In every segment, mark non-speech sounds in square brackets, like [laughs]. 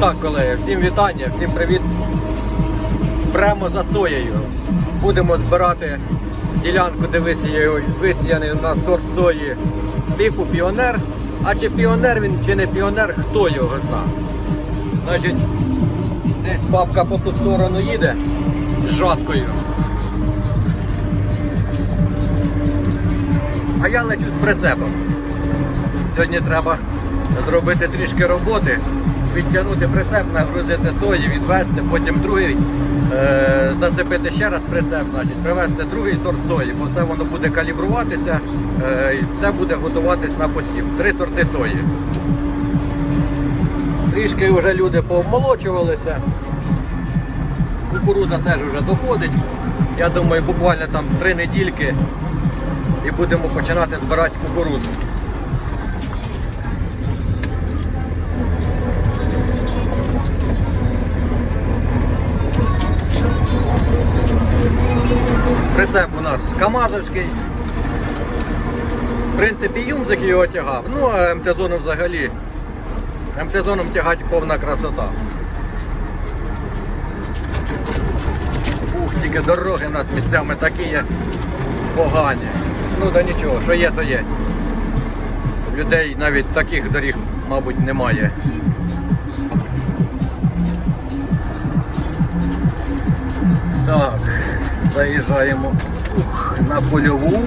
так, колеги, всім вітання, всім привіт. Прямо за соєю. Будемо збирати ділянку, де висіяний, нас сорт сої типу піонер. А чи піонер він, чи не піонер, хто його зна. Значить, десь бабка по ту сторону їде з жаткою. А я лечу з прицепом. Сьогодні треба зробити трішки роботи, відтягнути прицеп, нагрузити сої, відвести, потім другий, е, зацепити ще раз прицеп, значить, привезти другий сорт сої, бо все воно буде калібруватися е, і все буде готуватись на посів. Три сорти сої. Трішки вже люди пообмолочувалися. Кукуруза теж вже доходить. Я думаю, буквально там три недільки і будемо починати збирати кукурузу. Прицеп у нас Камазовський. В принципі, Юмзик його тягав. Ну а МТ-зону взагалі. МТ-зоном тягати повна красота. Ух, тільки дороги у нас місцями такі погані. Ну да нічого, що є, то є. Людей навіть таких доріг, мабуть, немає. Так, заїжджаємо ух, на польову.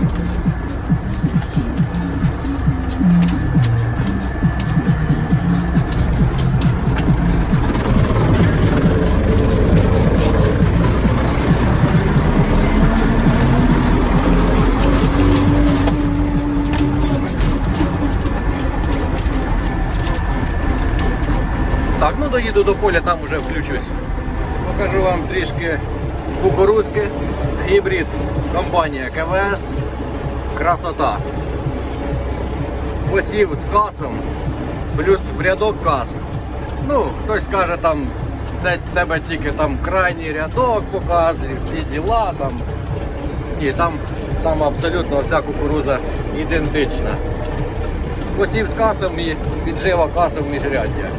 Так, ну доїду до поля, там уже включусь. Покажу вам трішки кукурузки, гібрид, компанія КВС, красота. Посів з касом, плюс в рядок кас. Ну, хтось скаже там, це тебе тільки там крайній рядок показує, всі діла там. Ні, там, там абсолютно вся кукуруза ідентична. Посів з касом і піджива касом міжряддя.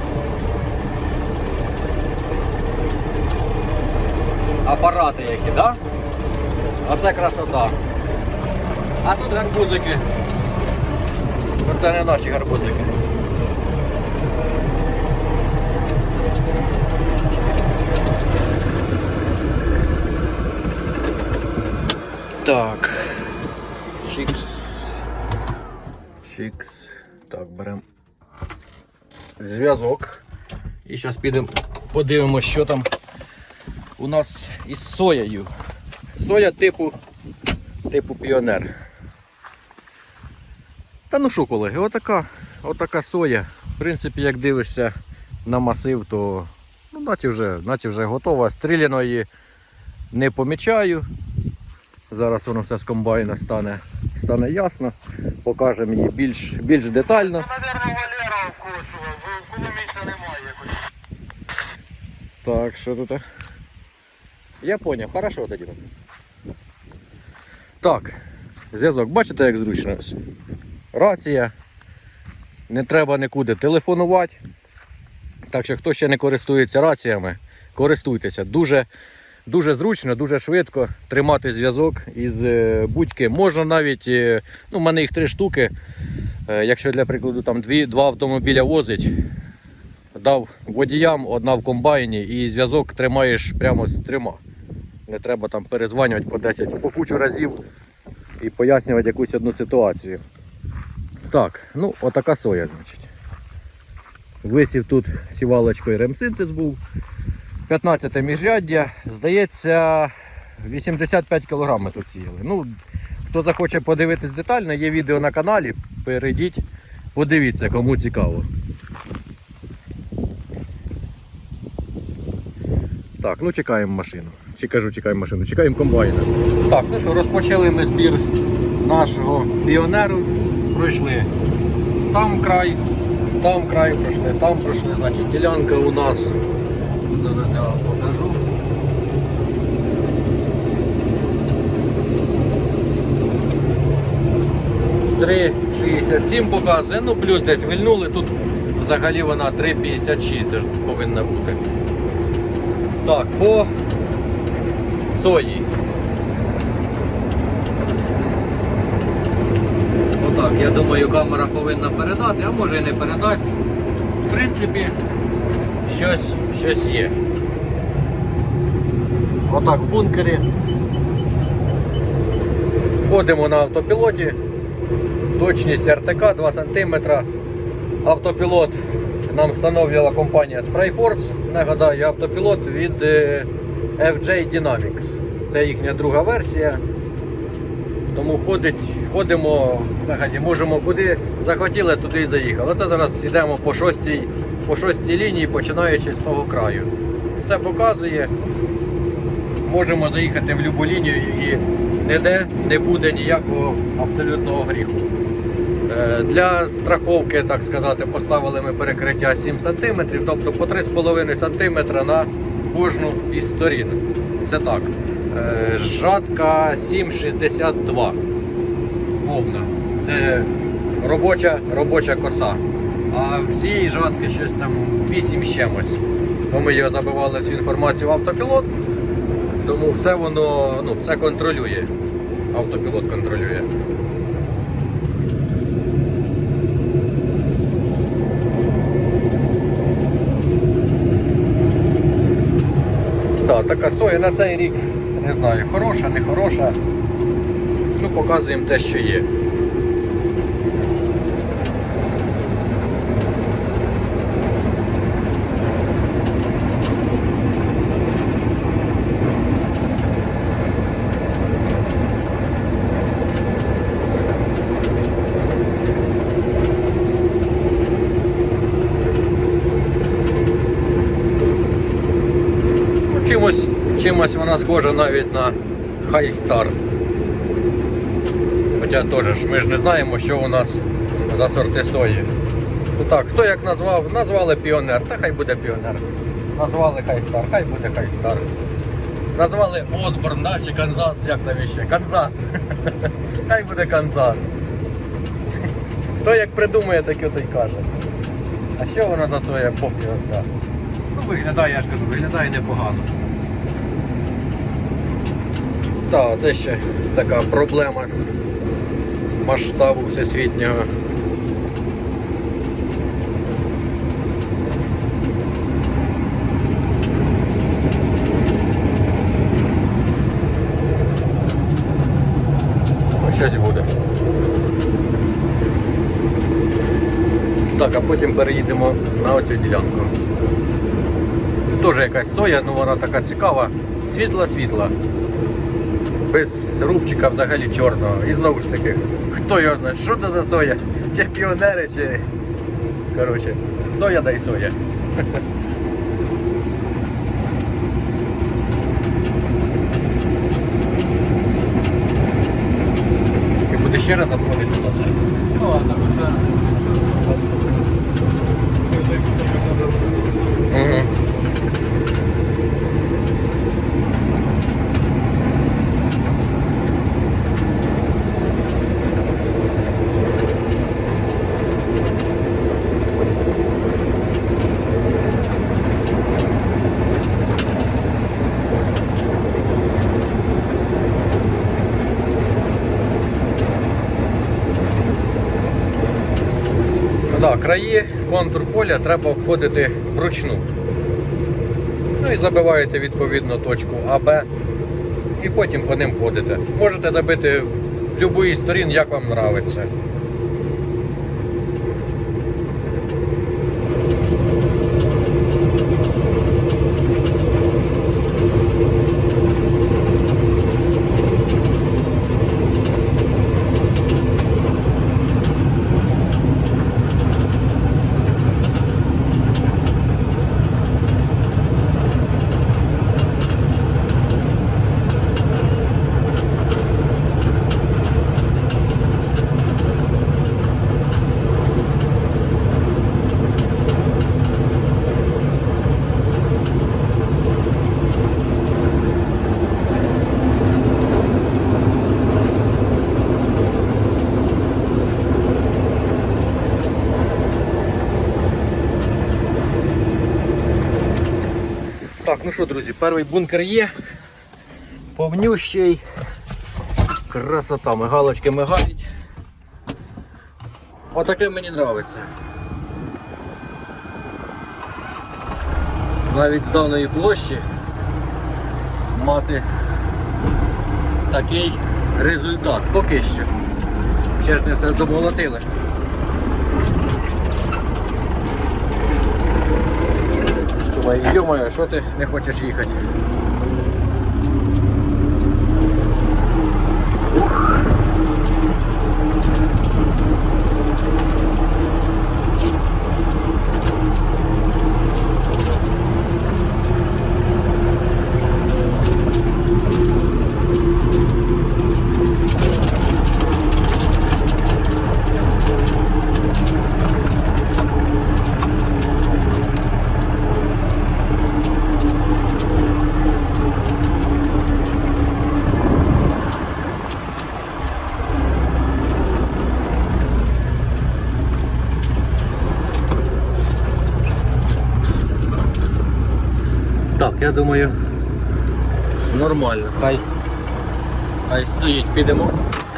Апарати які, да? Оце красота. А тут гарбузики. Це не наші гарбузики. Так. Чікс. Чікс. Так, беремо зв'язок. І зараз підемо подивимося, що там у нас із соєю. Соя типу типу піонер. Та ну що, колеги, отака, отака соя. В принципі, як дивишся на масив, то ну, наче вже, наче вже готова. Стріляної не помічаю. Зараз воно все з комбайна стане, стане ясно. Покажемо її більш, більш детально. Ну. Так, що тут? Я поняв, хорошо тоді. Так, зв'язок, бачите, як зручно. Рація. Не треба нікуди телефонувати. Так що, хто ще не користується раціями, користуйтеся. Дуже, дуже зручно, дуже швидко тримати зв'язок із е, будь-ким. Можна навіть, е, ну, в мене їх три штуки. Е, Якщо для прикладу там дві, два автомобіля возить, дав водіям, одна в комбайні і зв'язок тримаєш прямо з трьома. Не треба там перезванювати по 10, по кучу разів і пояснювати якусь одну ситуацію. Так, ну отака соя, значить. Висів тут сівалочкою ремсинтез був. 15 міжряддя, здається, 85 кг ми тут сіяли. Ну, хто захоче подивитись детально, є відео на каналі. Перейдіть, подивіться, кому цікаво. Так, ну чекаємо машину. Чи кажу, чекаємо машину, чекаємо комбайна. Так, ну що, розпочали ми збір нашого піонеру. Пройшли там край, там край пройшли, там пройшли. Значить, ділянка у нас. Вам покажу. Три 67 показує, ну плюс десь вильнули тут взагалі вона 3,56 дож- повинна бути. Так, по сої. Я думаю, камера повинна передати, а може і не передасть. В принципі, щось, щось є. Отак в бункері. Ходимо на автопілоті. Точність РТК 2 см. Автопілот нам встановлювала компанія Sprayforce. Нагадаю, автопілот від е, FJ Dynamics. Це їхня друга версія. Тому ходить, ходимо взагалі, можемо куди захотіли, туди і заїхали. Це зараз йдемо по шостій, по шостій лінії, починаючи з того краю. Все показує. Можемо заїхати в будь-яку лінію і ніде не буде ніякого абсолютного гріху. Е, Для страховки, так сказати, поставили ми перекриття 7 см, тобто по 3,5 см на кожну із сторін. Це так. Е, Жатка 7,62 повна. Це робоча, робоча коса. А всі жатки щось там 8 з чимось. То ми його забивали всю інформацію в автопілот, тому все воно ну, все контролює. Автопілот контролює. Така соя на цей рік, не знаю, хороша, не хороша. Ну, показуємо те, що є. Ну, Чимось, чимось вона схожа навіть на Хайстар. Хоча теж ж ми ж не знаємо, що у нас за сорти сої. То так, хто як назвав, назвали піонер, та хай буде піонер. Назвали Хайстар, хай буде Хайстар. Назвали Осборн, да, чи Канзас, як там іще? Канзас. [laughs] Хай буде Канзас. [laughs] Хто як придумає, так і той каже. А що вона за своє попі? Ну виглядає, я ж кажу, виглядає непогано. Так, це ще така проблема масштабу всесвітнього. Ну, Щось буде. Так, а потім переїдемо на оцю ділянку. Теж якась соя, ну вона така цікава, світла-світла. Без рубчика взагалі чорного. І знову ж таки, хто його знає, що це за соя? Чи піонери, чи. Коротше, соя дай соя. І буде ще раз обходити туди. Ну ладно, Угу. Да, краї, контур поля треба обходити вручну. Ну і забиваєте відповідно точку АБ і потім по ним ходите. Можете забити любої сторін, як вам подобається. Ну що, друзі, перший бункер є. Повнющий. Красота, мигалочки мигають. Отаке мені подобається. Навіть з даної площі мати такий результат. Поки що. Ще ж не все домолотили. Йомаю, що ти не хочеш їхати? Я думаю, нормально. Хай, хай стоїть, підемо,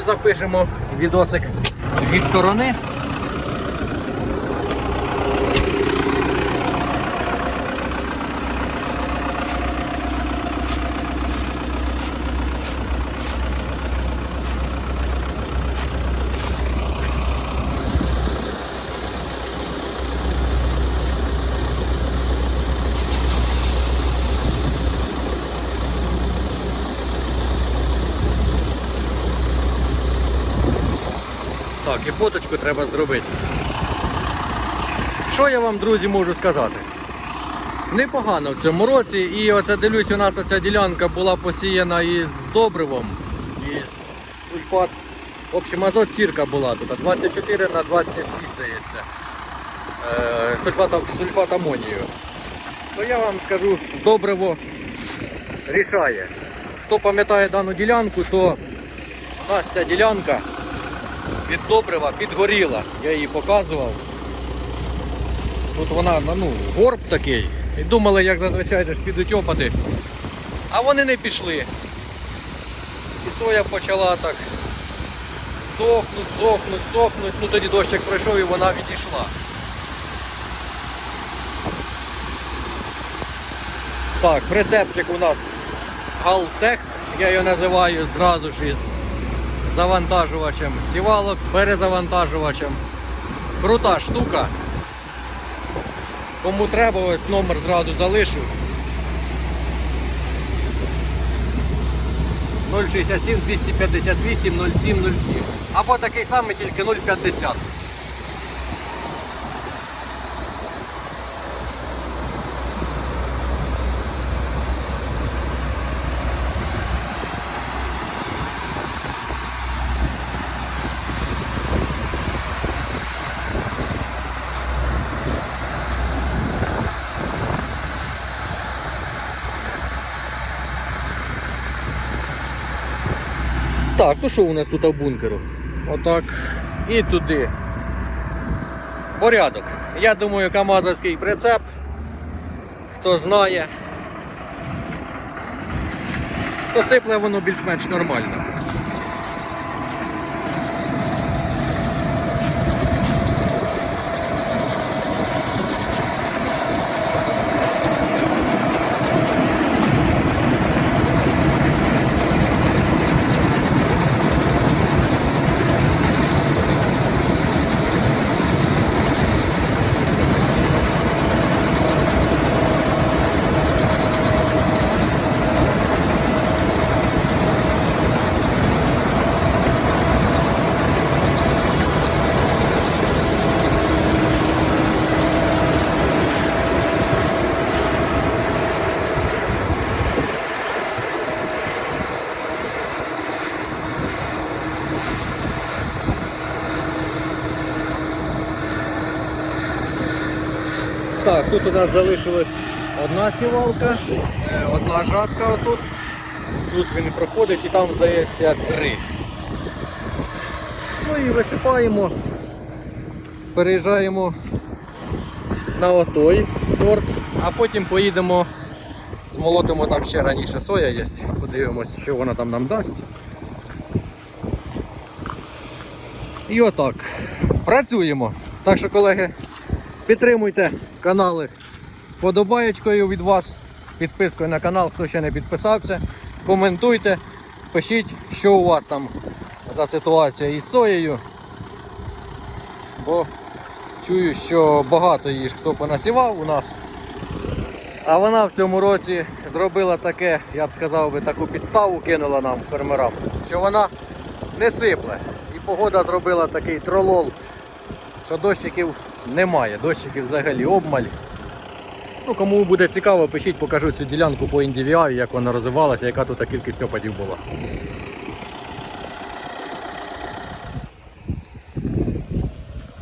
запишемо відосик зі сторони. Фоточку треба зробити. Що я вам, друзі, можу сказати? Непогано в цьому році. І оце дивлюсь, у нас ця ділянка була посіяна із добривом, із сульфат. В общем, азот сірка була тут, 24 на 26, здається. Е, сульфат, сульфат амонію. То я вам скажу, добриво рішає. Хто пам'ятає дану ділянку, то у нас ця ділянка від добрива підгоріла. Я її показував. Тут вона ну, горб такий. І думали, як зазвичай ж підуть опади. А вони не пішли. І соя почала так сохнуть, сохнуть, сохнуть. Ну тоді дощик пройшов і вона відійшла. Так, прицепчик у нас Галтех, я його називаю зразу ж із завантажувачем сівалок, перезавантажувачем. Крута штука. Кому треба, ось номер зразу залишу. 067 258 0707. Або такий самий, тільки 050. Так, ну що у нас тут в бункеру? Отак. І туди. Порядок. Я думаю, камазовський прицеп. Хто знає, то сипле воно більш-менш нормально. Так, тут у нас залишилась одна сівалка, одна жатка отут. Тут він проходить і там, здається, три. Ну і висипаємо, переїжджаємо на отой сорт, а потім поїдемо Змолотимо там ще раніше соя є. Подивимось, що вона там нам дасть. І отак. Працюємо. Так що, колеги, підтримуйте канали подобаєчкою від вас, підпискою на канал, хто ще не підписався. Коментуйте, пишіть, що у вас там за ситуація із соєю. Бо чую, що багато її ж хто понасівав у нас. А вона в цьому році зробила таке, я б сказав би, таку підставу кинула нам фермерам, що вона не сипле. І погода зробила такий тролол, що дощиків немає, дощиків взагалі обмаль. Ну, кому буде цікаво, пишіть, покажу цю ділянку по індивіаю, як вона розвивалася, яка тут кількість опадів була.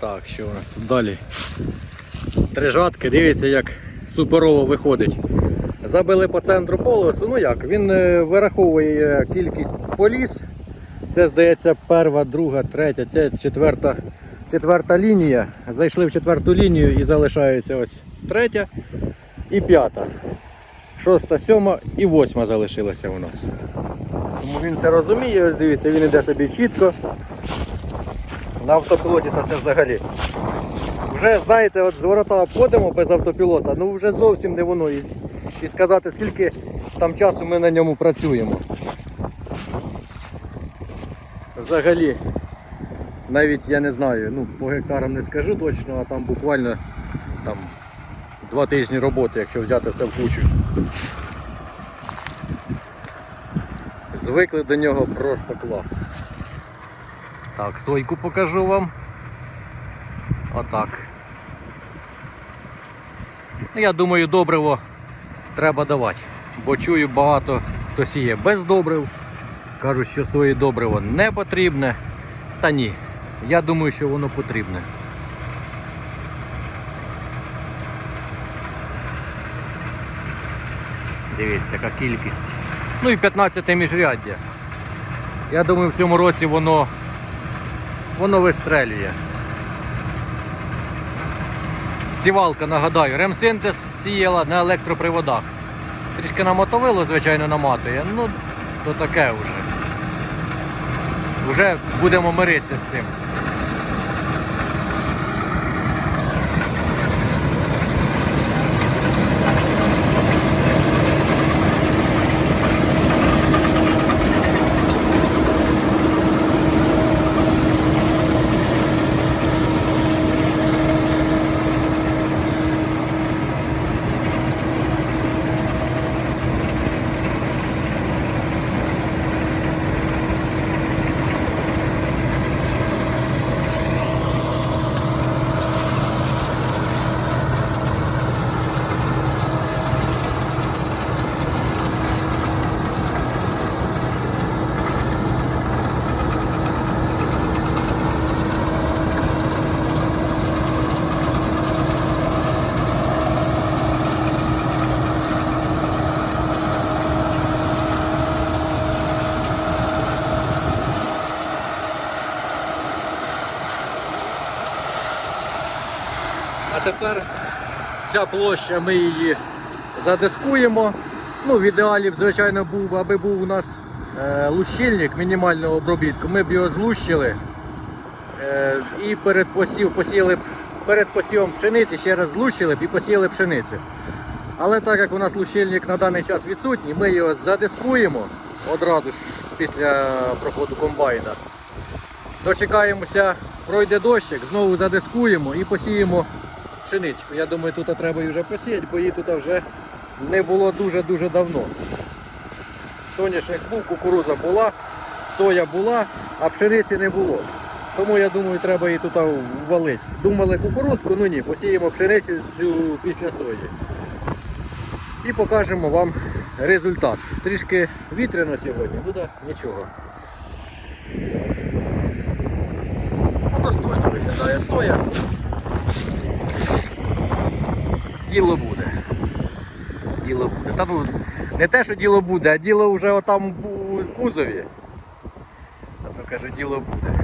Так, що у нас тут далі? Три жатки, дивіться, як суперово виходить. Забили по центру полосу, ну як, він е, вираховує кількість поліс. Це здається перша, друга, третя, це четверта, четверта лінія. Зайшли в четверту лінію і залишається ось третя і п'ята. Шоста, сьома і восьма залишилася у нас. Тому він це розуміє, дивіться, він іде собі чітко. На автопілоті та це взагалі. Вже знаєте, от з ворота обходимо без автопілота, ну вже зовсім не воно. І, і сказати, скільки там часу ми на ньому працюємо. Взагалі, навіть я не знаю, ну по гектарам не скажу точно, а там буквально там, два тижні роботи, якщо взяти все в кучу. Звикли до нього просто клас. Так, сойку покажу вам. Отак. Ну, Я думаю, добриво треба давати, бо чую багато хто сіє без добрив. Кажуть, що своє добриво не потрібне. Та ні, я думаю, що воно потрібне. Дивіться, яка кількість. Ну і 15 міжряддя. Я думаю, в цьому році воно воно вистрелює. Сівалка, нагадаю, ремсинтез сіяла на електроприводах. Трішки на мотовило, звичайно, наматує, ну то таке вже. Вже будемо миритися з цим. Тепер ця площа ми її задискуємо. Ну, в ідеалі б, звичайно, був, аби був у нас е, лущильник мінімального обробітку. Ми б його злущили е, і перед посів, посіяли б перед посівом пшениці ще раз злущили б і посіяли пшеницю. Але так як у нас лущильник на даний час відсутній, ми його задискуємо одразу ж після проходу комбайна. Дочекаємося, пройде дощик, знову задискуємо і посіємо пшеничку. Я думаю, тут треба її вже посіяти, бо її тут вже не було дуже-дуже давно. Соняшник був, кукуруза була, соя була, а пшениці не було. Тому я думаю, треба її тут ввалити. Думали кукурузку, ну ні, посіємо пшеницю після сої. І покажемо вам результат. Трішки вітряно сьогодні, буде нічого. Ну, достойно виглядає соя. Діло буде. Діло буде. Та ну, не те, що діло буде, а діло вже отам у кузові. А то кажу, діло буде.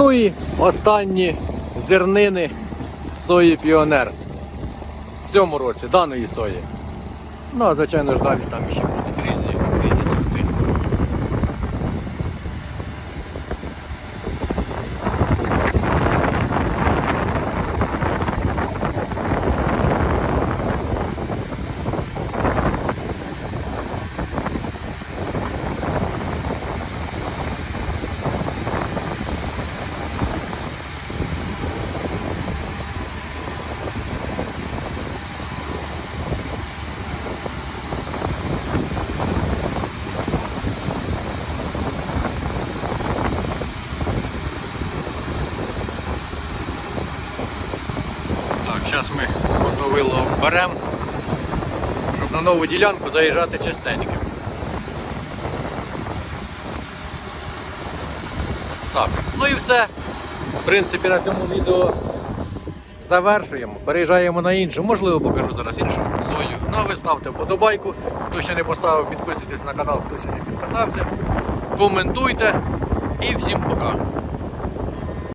Ну і останні зернини сої Піонер. В цьому році даної сої. Ну, а звичайно ж далі там ще будуть різні, різні сорти. Так, зараз ми мотовило беремо, щоб на нову ділянку заїжджати частенько. Так, ну і все. В принципі, на цьому відео завершуємо. Переїжджаємо на іншу. Можливо, покажу зараз іншу сою. Ну ви ставте вподобайку. Хто ще не поставив, підписуйтесь на канал, хто ще не підписався. Коментуйте і всім пока.